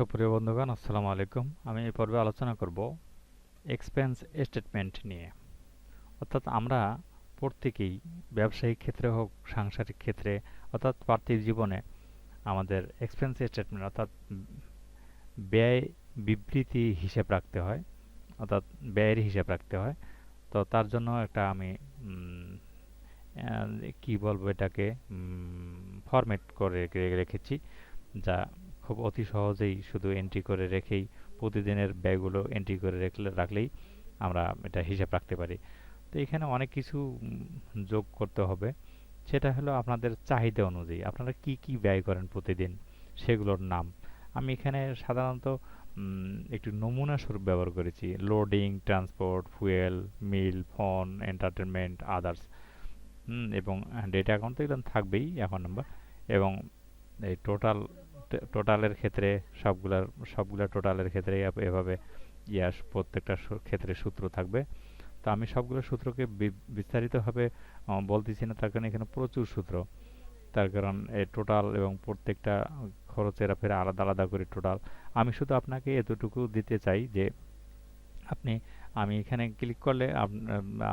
সুপ্রিয় বন্ধুগণ, আসসালামু আলাইকুম। আমি এই পর্বে আলোচনা করব এক্সপেন্স স্টেটমেন্ট নিয়ে। অর্থাৎ আমরা প্রত্যেকেই ব্যবসায়িক ক্ষেত্রে হোক, সাংসারিক ক্ষেত্রে, অর্থাৎ পার্থিব জীবনে আমাদের এক্সপেন্স স্টেটমেন্ট অর্থাৎ ব্যয় বিবৃতি হিসেব রাখতে হয়, অর্থাৎ ব্যয়ের হিসাব রাখতে হয়। তো তার জন্য একটা আমি কি বলব এটাকে ফরম্যাট করে রেখেছি, যা খুব অতি সহজেই শুধু এন্ট্রি করে রেখেই প্রতিদিনের ব্যয়গুলো এন্ট্রি করে রেখলে, রাখলেই আমরা এটা হিসাব রাখতে পারি। তো এখানে অনেক কিছু যোগ করতে হবে। সেটা হলো আপনাদের চাহিদা অনুযায়ী আপনারা কি কি ব্যয় করেন প্রতিদিন সেগুলোর নাম। আমি এখানে সাধারণত একটু নমুনা স্বরূপ ব্যবহার করেছি। Loading transport fuel meal phone entertainment others এবং ডেটা অ্যাকাউন্ট তো এগুলো থাকবেই অ্যাকাউন্ট নাম্বার এবং এই টোটাল টোটালের ক্ষেত্রে সবগুলার, সবগুলা টোটালের ক্ষেত্রে এভাবে ইয়াস প্রত্যেকটা ক্ষেত্রে সূত্র থাকবে। তো আমি সবগুলো সূত্রকে বিস্তারিতভাবে বলতেছি না, তার কারণে এখানে প্রচুর সূত্র। তার কারণ এই টোটাল এবং প্রত্যেকটা খরচের ফের আলাদা আলাদা করে টোটাল। আমি শুধু আপনাকে এতটুকু দিতে চাই যে, আপনি, আমি এখানে ক্লিক করলে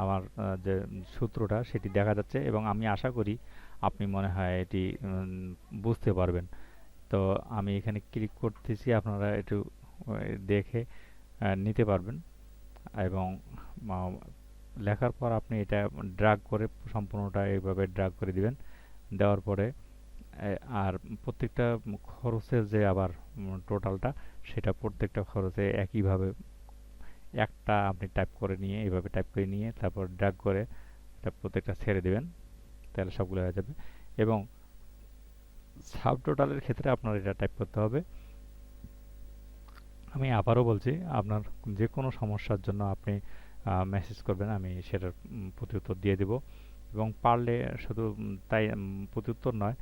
আমার যে সূত্রটা সেটি দেখা যাচ্ছে এবং আমি আশা করি আপনি মনে হয় এটি বুঝতে পারবেন। তো আমি এখানে ক্লিক করতেছি, আপনারা একটু দেখে নিতে পারবেন। এবং লেখার পর আপনি এটা ড্রাগ করে, সম্পূর্ণটা এইভাবে ড্রাগ করে দিবেন। দেওয়ার পরে আর প্রত্যেকটা খরচের যে আবার টোটালটা সেটা প্রত্যেকটা খরচে একইভাবে, একটা আপনি টাইপ করে নিয়ে, এইভাবে টাইপ করে নিয়ে, তারপর ড্রাগ করে, এটা প্রত্যেকটা ছেড়ে দেবেন। তাহলে সবগুলো হয়ে যাবে। এবং সাব টোটালের ক্ষেত্রে আপনার এটা টাইপ করতে হবে। আমি আবারও বলছি, আপনার যে কোনো সমস্যার জন্য আপনি মেসেজ করবেন, আমি সেটার প্রত্যুত্তর দিয়ে দেব। এবং পারলে শুধু তাই প্রত্যুত্তর নয়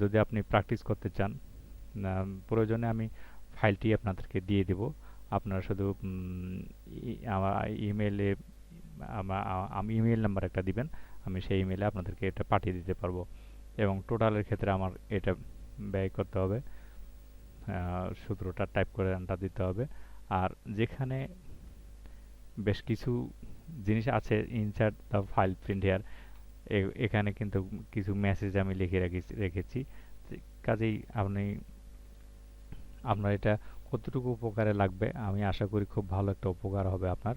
যদি আপনি প্র্যাকটিস করতে চান প্রয়োজনে আমি ফাইলটি আপনাদেরকে দিয়ে দেব। আপনারা শুধু আমার ইমেলে আমি ইমেল নাম্বার একটা দিবেন, আমি সেই ইমেলে আপনাদেরকে এটা পাঠিয়ে দিতে পারব। এবং টোটালের ক্ষেত্রে আমার এটা ব্যয় করতে হবে। সূত্রটা টাইপ করে আনটা দিতে হবে। আর যেখানে বেশ কিছু জিনিস আছে insert the file print here এখানে কিন্তু কিছু মেসেজ আমি লিখে রেখেছি। রেখেছি কাজেই আপনি, আপনার এটা কতটুকু উপকারে লাগবে, আমি আশা করি খুব ভালো একটা উপকার হবে আপনার।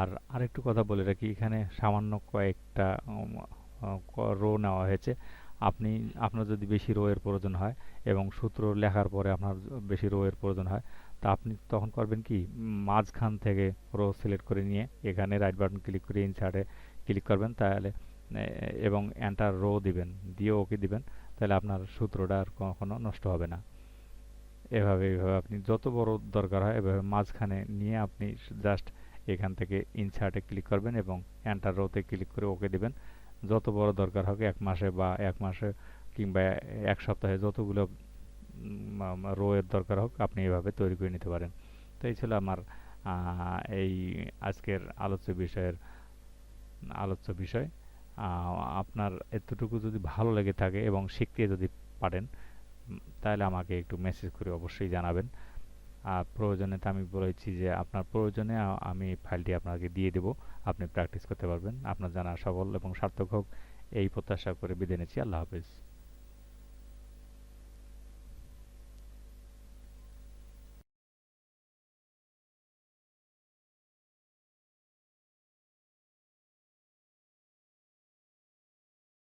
আর আরেকটু কথা বলে রাখি, এখানে সামান্য কয়েকটা রো নেওয়া হয়েছে। আপনি, আপনার যদি বেশি রো এর প্রয়োজন হয় এবং সূত্র লেখার পরে আপনার বেশি রো এর প্রয়োজন হয়, তা আপনি তখন করবেন কি? মাঝখান থেকে রো সিলেক্ট করে নিয়ে এখানে রাইট বাটন ক্লিক করে ইনসার্টে ক্লিক করবেন। তাহলে এবং এন্টার রো দিবেন, দিয়ে ওকে দিবেন। তাহলে আপনার সূত্রটা আর কখনো নষ্ট হবে না। এভাবে এভাবে আপনি যত বড় দরকার হয় এভাবে মাঝখানে নিয়ে আপনি জাস্ট এখান থেকে ইনসার্টে ক্লিক করবেন এবং এন্টার রোতে ক্লিক করে ওকে দিবেন। যত বড় দরকার হোক, এক মাসে বা এক মাসে কিংবা এক সপ্তাহে যতগুলো রো এর দরকার হোক, আপনি এভাবে তৈরি করে নিতে পারেন। তো এই ছিল আমার এই আজকের আলোচ্য বিষয়ের, আলোচ্য বিষয়। আপনার এতটুকু যদি ভালো লেগে থাকে এবং শিখতে যদি পারেন তাহলে আমাকে একটু মেসেজ করে অবশ্যই জানাবেন। প্রয়োজনে তো আমি বলেছি যে আপনার প্রয়োজনে আমি ফাইলটি আপনাকে দিয়ে দেব। আপনি প্র্যাকটিস করতে পারবেন। আপনার জানা সফল এবং সার্থক হোক। এই প্রত্যাশা করে বিদায় নিচ্ছি। আল্লাহ হাফিজ।